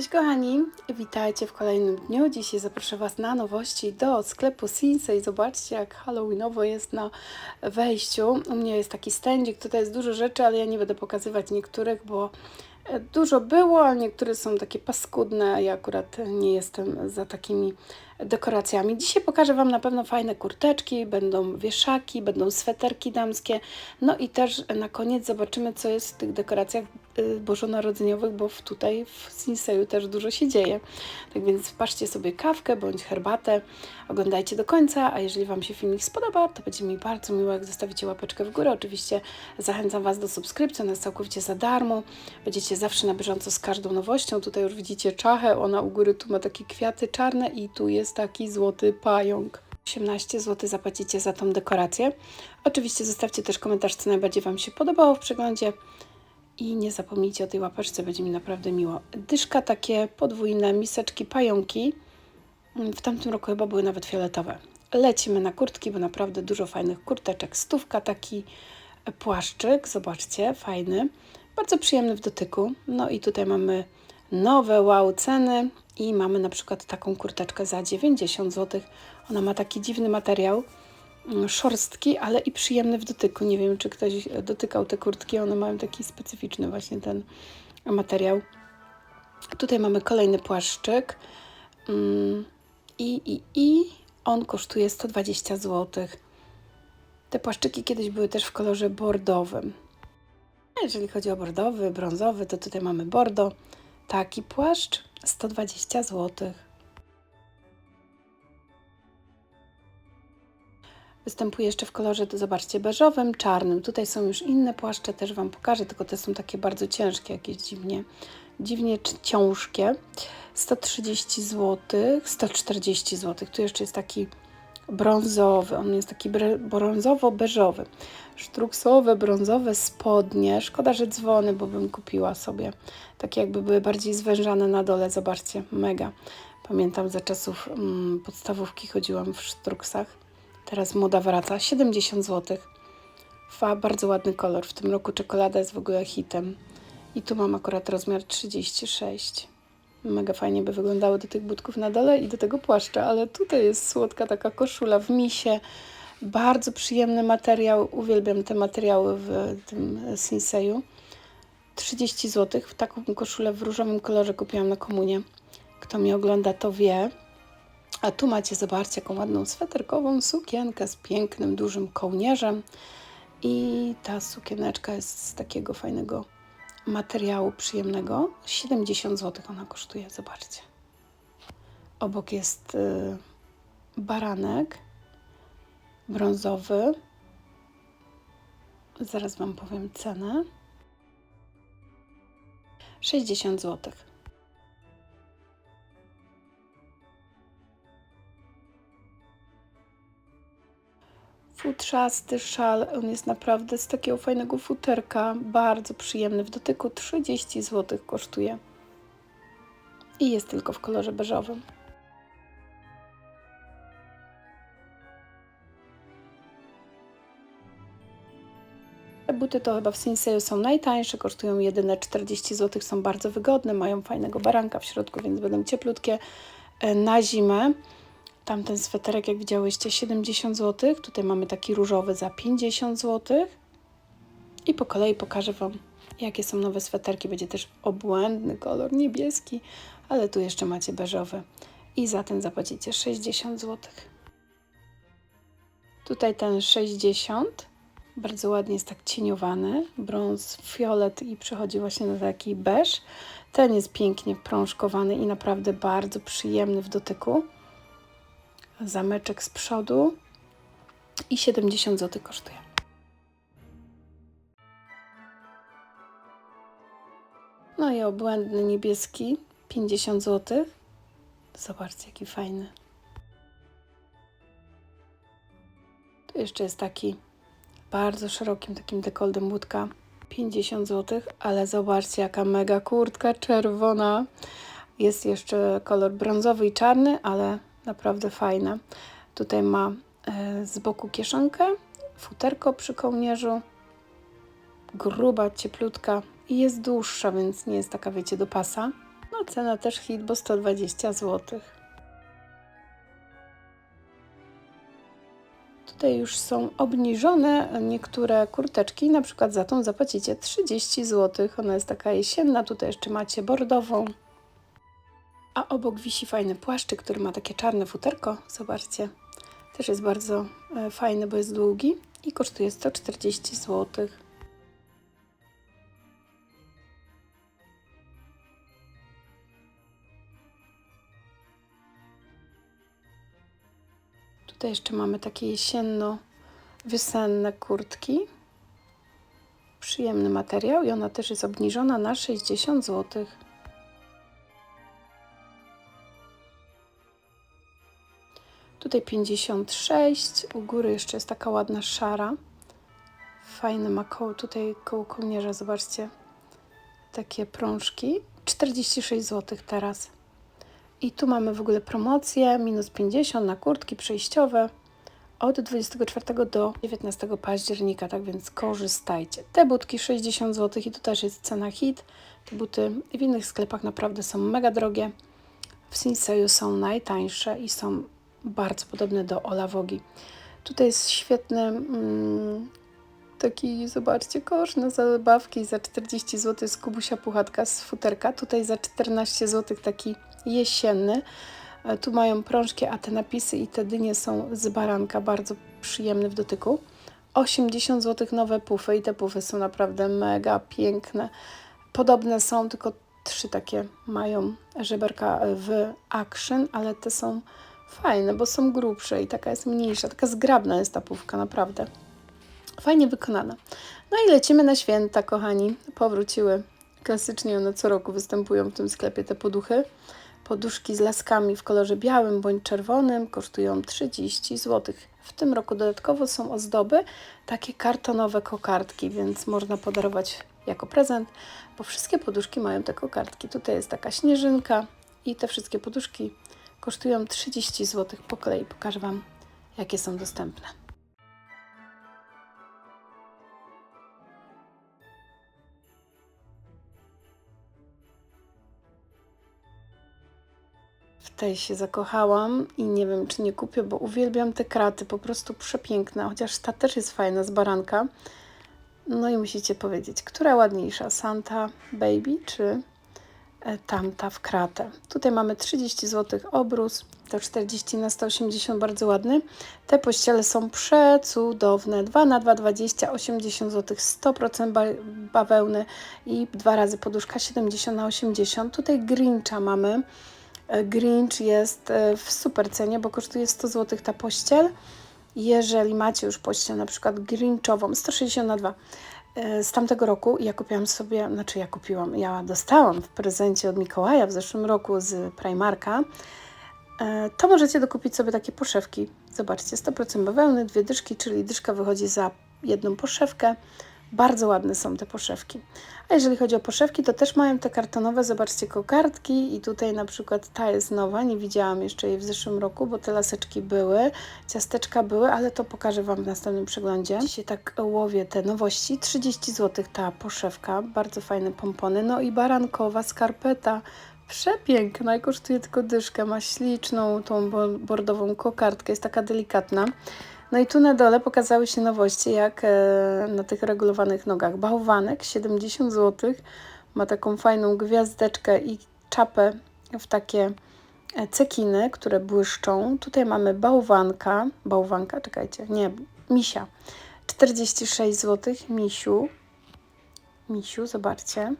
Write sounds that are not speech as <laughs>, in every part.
Cześć kochani, witajcie w kolejnym dniu. Dzisiaj zaproszę Was na nowości do sklepu Sinsei. Zobaczcie jak halloweenowo jest na wejściu. U mnie jest taki stędzik, tutaj jest dużo rzeczy, ale ja nie będę pokazywać niektórych, bo e, dużo było, a niektóre są takie paskudne, ja akurat nie jestem za takimi dekoracjami. Dzisiaj pokażę Wam na pewno fajne kurteczki, będą wieszaki, będą sweterki damskie, no i też na koniec zobaczymy, co jest w tych dekoracjach bożonarodzeniowych, bo tutaj w Sinseju też dużo się dzieje. Tak więc wpatrzcie sobie kawkę bądź herbatę, oglądajcie do końca, a jeżeli Wam się filmik spodoba, to będzie mi bardzo miło, jak zostawicie łapeczkę w górę. Oczywiście zachęcam Was do subskrypcji, ona jest całkowicie za darmo. Będziecie zawsze na bieżąco z każdą nowością. Tutaj już widzicie czachę, ona u góry tu ma takie kwiaty czarne i tu jest taki złoty pająk. 18 zł zapłacicie za tą dekorację. Oczywiście zostawcie też komentarz, co najbardziej Wam się podobało w przeglądzie. I nie zapomnijcie o tej łapeczce, będzie mi naprawdę miło. Dyszka takie podwójne, miseczki, pająki. Mm, W tamtym roku chyba były nawet fioletowe. Lecimy na kurtki, bo naprawdę dużo fajnych kurteczek. Stówka taki płaszczyk, zobaczcie, fajny. Bardzo przyjemny w dotyku. No i tutaj mamy nowe wow ceny i mamy na przykład taką kurteczkę za 90 zł. Ona ma taki dziwny materiał, szorstki, ale i przyjemny w dotyku. Nie wiem, czy ktoś dotykał te kurtki, one mają taki specyficzny właśnie ten materiał. Tutaj mamy kolejny płaszczyk mm, i, i, i on kosztuje 120 zł. Te płaszczyki kiedyś były też w kolorze bordowym. Jeżeli chodzi o bordowy, brązowy, to tutaj mamy bordo. Taki płaszcz 120 zł. Występuje jeszcze w kolorze, zobaczcie, beżowym, czarnym. Tutaj są już inne płaszcze, też Wam pokażę, tylko te są takie bardzo ciężkie, jakieś dziwnie, dziwnie ciężkie. 130 zł, 140 zł. Tu jeszcze jest taki brązowy, on jest taki brązowo-beżowy. Sztruksowe, brązowe spodnie. Szkoda, że dzwony, bo bym kupiła sobie. Takie jakby były bardziej zwężane na dole, zobaczcie, mega. Pamiętam za czasów mm, podstawówki chodziłam w sztruksach. Teraz moda wraca. 70 zł. Fa, bardzo ładny kolor. W tym roku czekolada jest w ogóle hitem. I tu mam akurat rozmiar 36. Mega fajnie by wyglądały do tych budków na dole i do tego płaszcza, ale tutaj jest słodka taka koszula w misie. Bardzo przyjemny materiał. Uwielbiam te materiały w tym Sinseju. 30 zł. Taką koszulę w różowym kolorze kupiłam na komunie. Kto mnie ogląda, to wie. A tu macie, zobaczcie, jaką ładną sweterkową sukienkę z pięknym, dużym kołnierzem. I ta sukieneczka jest z takiego fajnego materiału przyjemnego. 70 zł ona kosztuje, zobaczcie. Obok jest y, baranek brązowy. Zaraz Wam powiem cenę. 60 zł. Futrzasty szal, on jest naprawdę z takiego fajnego futerka, bardzo przyjemny w dotyku, 30 zł kosztuje. I jest tylko w kolorze beżowym. Te buty to chyba w Sinseju są najtańsze, kosztują jedyne 40 zł, są bardzo wygodne, mają fajnego baranka w środku, więc będą cieplutkie e, na zimę. Tamten sweterek, jak widziałyście, 70 zł. Tutaj mamy taki różowy za 50 zł. I po kolei pokażę Wam, jakie są nowe sweterki. Będzie też obłędny kolor niebieski, ale tu jeszcze macie beżowy. I za ten zapłacicie 60 zł. Tutaj ten 60 bardzo ładnie jest tak cieniowany, brąz, fiolet i przechodzi właśnie na taki beż. Ten jest pięknie prążkowany i naprawdę bardzo przyjemny w dotyku zameczek z przodu i 70 zł kosztuje. No i obłędny niebieski 50 zł. Zobaczcie, jaki fajny. Tu jeszcze jest taki bardzo szerokim takim dekoldem łódka 50 zł, ale zobaczcie, jaka mega kurtka czerwona. Jest jeszcze kolor brązowy i czarny, ale naprawdę fajna. Tutaj ma e, z boku kieszonkę, futerko przy kołnierzu, gruba, cieplutka i jest dłuższa, więc nie jest taka, wiecie, do pasa. No, cena też hit, bo 120 zł. Tutaj już są obniżone niektóre kurteczki, na przykład za tą zapłacicie 30 zł. Ona jest taka jesienna, tutaj jeszcze macie bordową. A obok wisi fajny płaszczyk, który ma takie czarne futerko. Zobaczcie, też jest bardzo e, fajny, bo jest długi i kosztuje 140 zł. Tutaj jeszcze mamy takie jesienno-wiosenne kurtki. Przyjemny materiał i ona też jest obniżona na 60 zł. Tutaj 56, u góry jeszcze jest taka ładna szara. Fajny ma koło, tutaj koło kołnierza, zobaczcie, takie prążki. 46 zł teraz. I tu mamy w ogóle promocję, minus 50 na kurtki przejściowe od 24 do 19 października, tak więc korzystajcie. Te butki 60 zł i tu też jest cena hit. Te buty w innych sklepach naprawdę są mega drogie. W Sinseju są najtańsze i są bardzo podobne do Olawogi. Tutaj jest świetny mm, taki, zobaczcie, kosz na zabawki za 40 zł z Kubusia Puchatka z futerka. Tutaj za 14 zł taki jesienny. E, Tu mają prążki, a te napisy i te dynie są z baranka, bardzo przyjemne w dotyku. 80 zł nowe pufy i te pufy są naprawdę mega piękne. Podobne są, tylko trzy takie mają żeberka w action, ale te są fajne, bo są grubsze i taka jest mniejsza, taka zgrabna jest ta pufka, naprawdę. Fajnie wykonana. No i lecimy na święta, kochani. Powróciły. Klasycznie one co roku występują w tym sklepie te poduchy. Poduszki z laskami w kolorze białym bądź czerwonym kosztują 30 zł. W tym roku dodatkowo są ozdoby, takie kartonowe kokardki, więc można podarować jako prezent, bo wszystkie poduszki mają te kokardki. Tutaj jest taka śnieżynka i te wszystkie poduszki kosztują 30 zł po kolei. Pokażę Wam, jakie są dostępne. W tej się zakochałam i nie wiem, czy nie kupię, bo uwielbiam te kraty, po prostu przepiękne, chociaż ta też jest fajna z baranka. No i musicie powiedzieć, która ładniejsza, Santa Baby czy tamta w kratę. Tutaj mamy 30 zł obrus, to 40 na 180, bardzo ładny. Te pościele są przecudowne, 2 na 2, 20, 80 zł, 100% ba bawełny i dwa razy poduszka 70 na 80. Tutaj Grincha mamy. E, Grinch jest e, w super cenie, bo kosztuje 100 zł ta pościel. Jeżeli macie już pościel na przykład Grinchową, 160 na 2 e, z tamtego roku, ja kupiłam sobie, znaczy ja kupiłam, ja dostałam w prezencie od Mikołaja w zeszłym roku z Primarka, to możecie dokupić sobie takie poszewki. Zobaczcie, 100% bawełny, dwie dyszki, czyli dyszka wychodzi za jedną poszewkę. Bardzo ładne są te poszewki. A jeżeli chodzi o poszewki, to też mają te kartonowe, zobaczcie, kokardki i tutaj na przykład ta jest nowa, nie widziałam jeszcze jej w zeszłym roku, bo te laseczki były, ciasteczka były, ale to pokażę Wam w następnym przeglądzie. Dzisiaj tak łowię te nowości, 30 zł ta poszewka, bardzo fajne pompony, no i barankowa skarpeta, przepiękna i kosztuje tylko dyszkę, ma śliczną tą bordową kokardkę, jest taka delikatna. No i tu na dole pokazały się nowości, jak e, na tych regulowanych nogach. Bałwanek 70 zł, ma taką fajną gwiazdeczkę i czapę w takie e, cekiny, które błyszczą. Tutaj mamy bałwanka, bałwanka, czekajcie, nie, misia. 46 zł, misiu. Misiu, zobaczcie.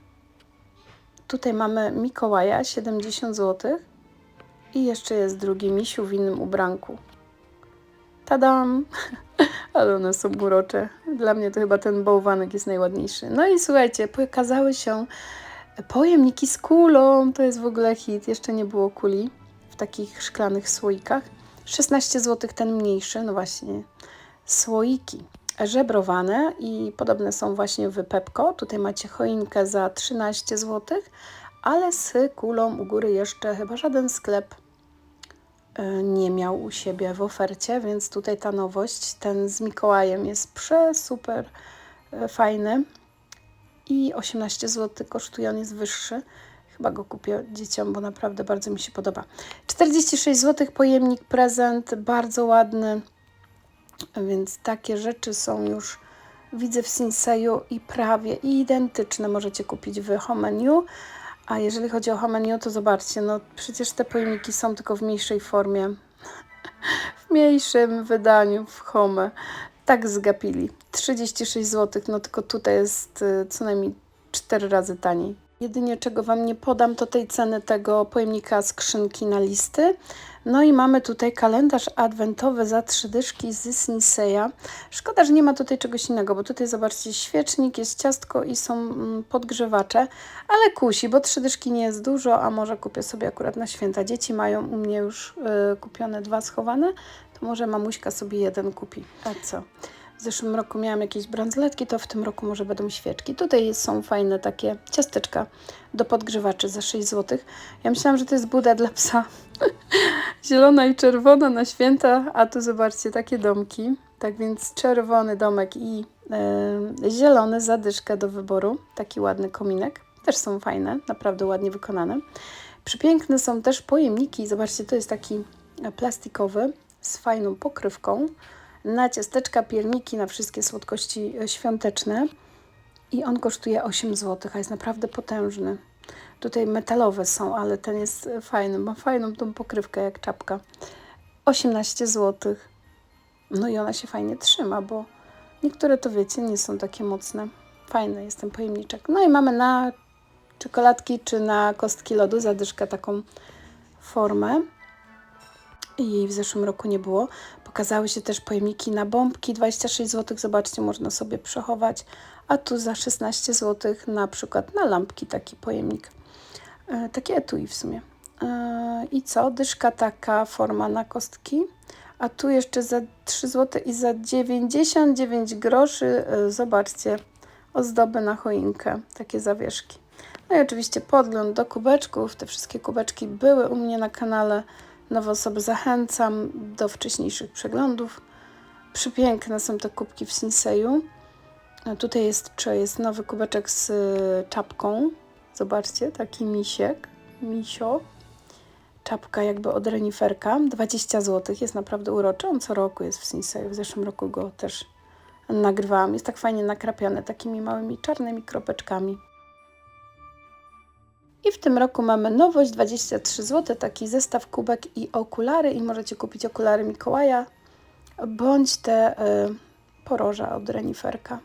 Tutaj mamy Mikołaja, 70 zł. I jeszcze jest drugi misiu w innym ubranku. Tadam! <laughs> Ale one są urocze. Dla mnie to chyba ten bałwanek jest najładniejszy. No i słuchajcie, pokazały się pojemniki z kulą. To jest w ogóle hit. Jeszcze nie było kuli w takich szklanych słoikach. 16 zł ten mniejszy, no właśnie, słoiki żebrowane i podobne są właśnie w Pepko. Tutaj macie choinkę za 13 zł, ale z kulą u góry jeszcze chyba żaden sklep nie miał u siebie w ofercie, więc tutaj ta nowość, ten z Mikołajem jest prze super e, fajny i 18 zł kosztuje, on jest wyższy. Chyba go kupię dzieciom, bo naprawdę bardzo mi się podoba. 46 zł pojemnik, prezent, bardzo ładny. Więc takie rzeczy są już, widzę w Sinseju i prawie identyczne możecie kupić w Homeniu. A jeżeli chodzi o Homeniu, to zobaczcie, no przecież te pojemniki są tylko w mniejszej formie. <laughs> w mniejszym wydaniu w Home. Tak zgapili. 36 zł, no tylko tutaj jest y, co najmniej 4 razy taniej. Jedynie czego Wam nie podam, to tej ceny tego pojemnika skrzynki na listy. No i mamy tutaj kalendarz adwentowy za trzy dyszki z Sinseya. Szkoda, że nie ma tutaj czegoś innego, bo tutaj zobaczcie, świecznik, jest ciastko i są mm, podgrzewacze, ale kusi, bo trzy dyszki nie jest dużo, a może kupię sobie akurat na święta. Dzieci mają u mnie już y, kupione dwa schowane, to może mamuśka sobie jeden kupi. A co? W zeszłym roku miałam jakieś bransoletki, to w tym roku może będą świeczki. Tutaj są fajne takie ciasteczka do podgrzewaczy za 6 zł. Ja myślałam, że to jest buda dla psa. <laughs> Zielona i czerwona na święta, a tu zobaczcie takie domki. Tak więc czerwony domek i e, zielony zadyszkę do wyboru. Taki ładny kominek. Też są fajne, naprawdę ładnie wykonane. Przepiękne są też pojemniki. Zobaczcie, to jest taki plastikowy z fajną pokrywką na ciasteczka, pierniki, na wszystkie słodkości e, świąteczne. I on kosztuje 8 zł, a jest naprawdę potężny. Tutaj metalowe są, ale ten jest e, fajny. Ma fajną tą pokrywkę jak czapka. 18 zł. No i ona się fajnie trzyma, bo niektóre to wiecie, nie są takie mocne. Fajny jest ten pojemniczek. No i mamy na czekoladki czy na kostki lodu zadyszkę taką formę i jej w zeszłym roku nie było. Pokazały się też pojemniki na bombki, 26 zł, zobaczcie, można sobie przechować, a tu za 16 zł na przykład na lampki taki pojemnik. E, takie etui w sumie. E, I co? Dyszka taka, forma na kostki. A tu jeszcze za 3 zł i za 99 groszy, e, zobaczcie, ozdoby na choinkę, takie zawieszki. No i oczywiście podgląd do kubeczków. Te wszystkie kubeczki były u mnie na kanale. Nowe osoby zachęcam do wcześniejszych przeglądów. Przepiękne są te kubki w Sinseju. Tutaj jest, czy jest nowy kubeczek z y, czapką. Zobaczcie, taki misiek, misio. Czapka jakby od reniferka. 20 zł, jest naprawdę uroczy. On co roku jest w Sinseju. W zeszłym roku go też nagrywałam. Jest tak fajnie nakrapiany takimi małymi czarnymi kropeczkami. I w tym roku mamy nowość 23 zł, taki zestaw kubek i okulary i możecie kupić okulary Mikołaja bądź te y, poroża od Reniferka.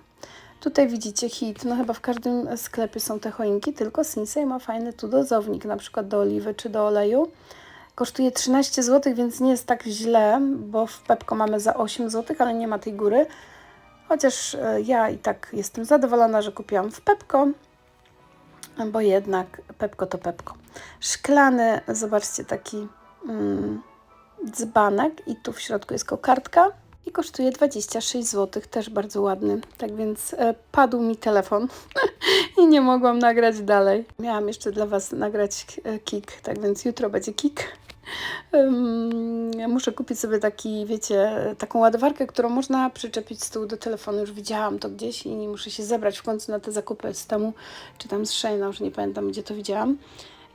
Tutaj widzicie hit, no chyba w każdym sklepie są te choinki, tylko Sinsei ma fajny tu dozownik, na przykład do oliwy czy do oleju. Kosztuje 13 zł, więc nie jest tak źle, bo w Pepko mamy za 8 zł, ale nie ma tej góry. Chociaż y, ja i tak jestem zadowolona, że kupiłam w Pepko bo jednak Pepko to Pepko. Szklany, zobaczcie, taki mm, dzbanek i tu w środku jest kokardka i kosztuje 26 zł, też bardzo ładny. Tak więc e, padł mi telefon <laughs> i nie mogłam nagrać dalej. Miałam jeszcze dla Was nagrać e, kik, tak więc jutro będzie kik. Muszę kupić sobie taki, wiecie, taką ładowarkę, którą można przyczepić z tyłu do telefonu. Już widziałam to gdzieś i muszę się zebrać w końcu na te zakupy z temu, czy tam z Shayna, już nie pamiętam, gdzie to widziałam.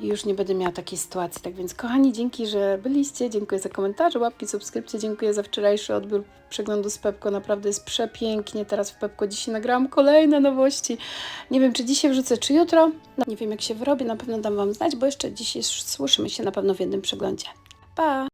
Już nie będę miała takiej sytuacji. Tak więc, kochani, dzięki, że byliście. Dziękuję za komentarze, łapki, subskrypcje. Dziękuję za wczorajszy odbiór przeglądu z Pepko. Naprawdę jest przepięknie. Teraz w Pepko dzisiaj nagrałam kolejne nowości. Nie wiem, czy dzisiaj wrzucę, czy jutro. No, nie wiem, jak się wyrobię. Na pewno dam Wam znać, bo jeszcze dzisiaj słyszymy się na pewno w jednym przeglądzie. Pa!